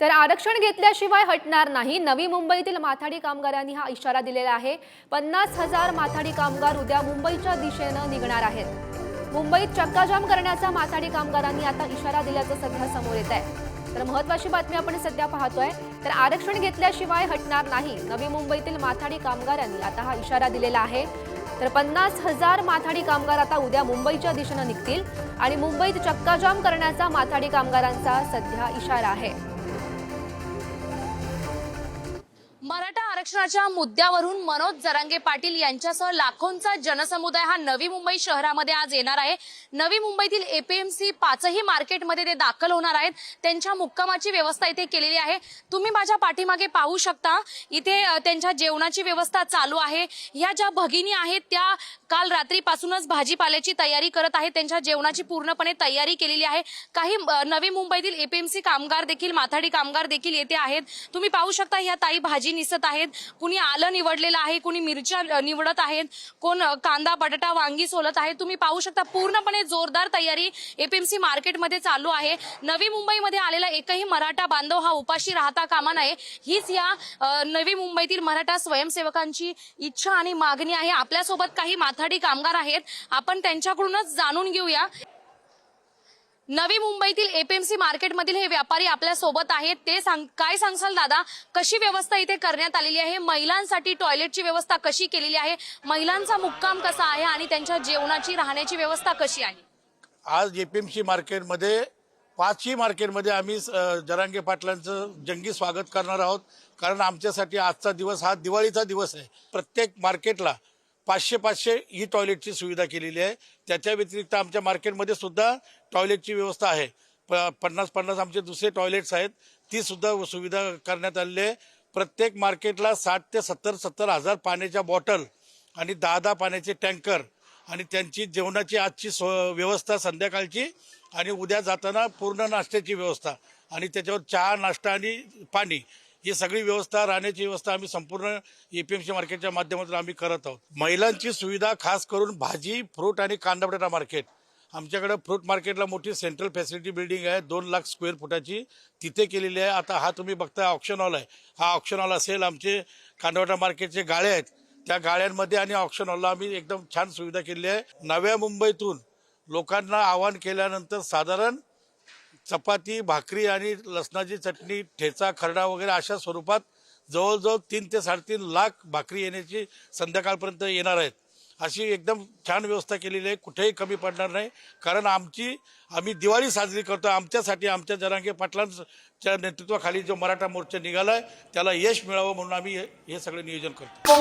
तर आरक्षण घेतल्याशिवाय हटणार नाही. नवी मुंबईतील माथाडी कामगारांनी हा इशारा दिलेला आहे. पन्नास हजार माथाडी कामगार उद्या मुंबईच्या दिशेनं निघणार आहेत. मुंबईत चक्काजाम करण्याचा माथाडी कामगारांनी आता इशारा दिल्याचं सध्या समोर येत आहे तर महत्वाची बातमी आपण सध्या पाहतोय. तर आरक्षण घेतल्याशिवाय हटणार नाही. नवी मुंबईतील माथाडी कामगारांनी आता हा इशारा दिलेला आहे. तर पन्नास हजार माथाडी कामगार आता उद्या मुंबईच्या दिशेनं निघतील आणि मुंबईत चक्काजाम करण्याचा माथाडी कामगारांचा सध्या इशारा आहे. मराठा आरक्षणाच्या मुद्द्यावरून मनोज जरांगे पाटील यांच्यासह लाखोंचा जनसमुदाय हा नवी मुंबई शहरामध्ये आज येणार आहे. नवी मुंबईतील एपीएमसी पाचही मार्केटमध्ये ते दाखल होणार आहेत. त्यांच्या मुक्कामाची व्यवस्था इथे केलेली आहे. तुम्ही माझ्या पाठीमागे पाहू शकता इथे त्यांच्या जेवणाची व्यवस्था चालू आहे. ह्या ज्या भगिनी आहेत त्या काल रात्रीपासूनच भाजीपाल्याची तयारी करत आहेत. त्यांच्या जेवणाची पूर्णपणे तयारी केलेली आहे. काही नवी मुंबईतील एपीएमसी कामगार देखील माथाडी कामगार देखील येथे आहेत. तुम्ही पाहू शकता ह्या ताई भाजी निसत आहेत. कुणी आलं निवडलेलं आहे कुणी मिरच्या निवडत आहेत कोण कांदा बटाटा वांगी सोलत आहे तुम्ही पाहू शकता पूर्णपणे जोरदार तयारी एपीएमसी मार्केटमध्ये चालू आहे. नवी मुंबईमध्ये आलेला एकही मराठा बांधव हा उपाशी राहता कामा नये. हीच या नवी मुंबईतील मराठा स्वयंसेवकांची इच्छा आणि मागणी आहे. आपल्यासोबत काही माथाडी कामगार आहेत. आपण त्यांच्याकडूनच जाणून घेऊया. नवी मुंबईतील एपीएमसी मार्केटमधील हे व्यापारी आपल्यासोबत आहेत. ते सांग काय सांगसाल दादा? कशी व्यवस्था इथे करण्यात आलेली आहे? महिलांसाठी टॉयलेटची व्यवस्था कशी केलेली आहे? महिलांचा मुक्काम कसा आहे आणि त्यांच्या जेवणाची राहण्याची व्यवस्था कशी आहे? आज एपीएमसी मार्केटमध्ये पाचही मार्केटमध्ये आम्ही जरांगे पाटलांचं जंगी स्वागत करणार आहोत. कारण आमच्यासाठी आजचा दिवस हा दिवाळीचा दिवस आहे. प्रत्येक मार्केटला पाचशे पाचशे ही टॉयलेटची सुविधा केलेली आहे. त्याच्या व्यतिरिक्त आमच्या मार्केटमध्ये सुद्धा टॉयलेटची व्यवस्था आहे. प- पन्नास पन्नास आमचे दुसरे टॉयलेट्स आहेत. ती सुद्धा सुविधा करण्यात आलेली आहे. प्रत्येक मार्केटला साठ ते सत्तर सत्तर हजार पाण्याच्या बॉटल आणि दहा दहा पाण्याचे टँकर आणि त्यांची जेवणाची आजची सो व्यवस्था संध्याकाळची आणि उद्या जाताना पूर्ण नाश्त्याची व्यवस्था आणि त्याच्यावर चहा नाश्ता आणि पाणी ही सगळी व्यवस्था राहण्याची व्यवस्था आम्ही संपूर्ण एपीएमसी मार्केटच्या माध्यमातून आम्ही करत आहोत. महिलांची सुविधा खास करून भाजी फ्रूट आणि कांदा बटाटा मार्केट. आमच्याकडे फ्रूट मार्केटला मोठी सेंट्रल फॅसिलिटी बिल्डिंग आहे दोन लाख स्क्वेअर फुटाची तिथे केलेली आहे. आता हा तुम्ही बघताय ऑप्शन हॉल आहे. हा ऑप्शन हॉल असेल आमचे कांदाबटा मार्केटचे गाळे आहेत. त्या गाळ्यांमध्ये आणि ऑप्शन हॉलला आम्ही एकदम छान सुविधा केली आहे. नव्या मुंबईतून लोकांना आवाहन केल्यानंतर साधारण चपाती भाकरी आणि लसणाची चटणी ठेचा खरडा वगैरे अशा स्वरूपात जवळजवळ तीन ते साडेतीन लाख भाकरी येण्याची संध्याकाळपर्यंत येणार आहेत. अशी एकदम छान व्यवस्था केलेली आहे. कुठेही कमी पडणार नाही. कारण आमची आम्ही दिवाळी साजरी करतो आमच्यासाठी आमच्या जरांगे पाटलांच्या नेतृत्वाखाली जो मराठा मोर्चा निघाला आहे त्याला यश मिळावं म्हणून आम्ही हे हे सगळं नियोजन करतो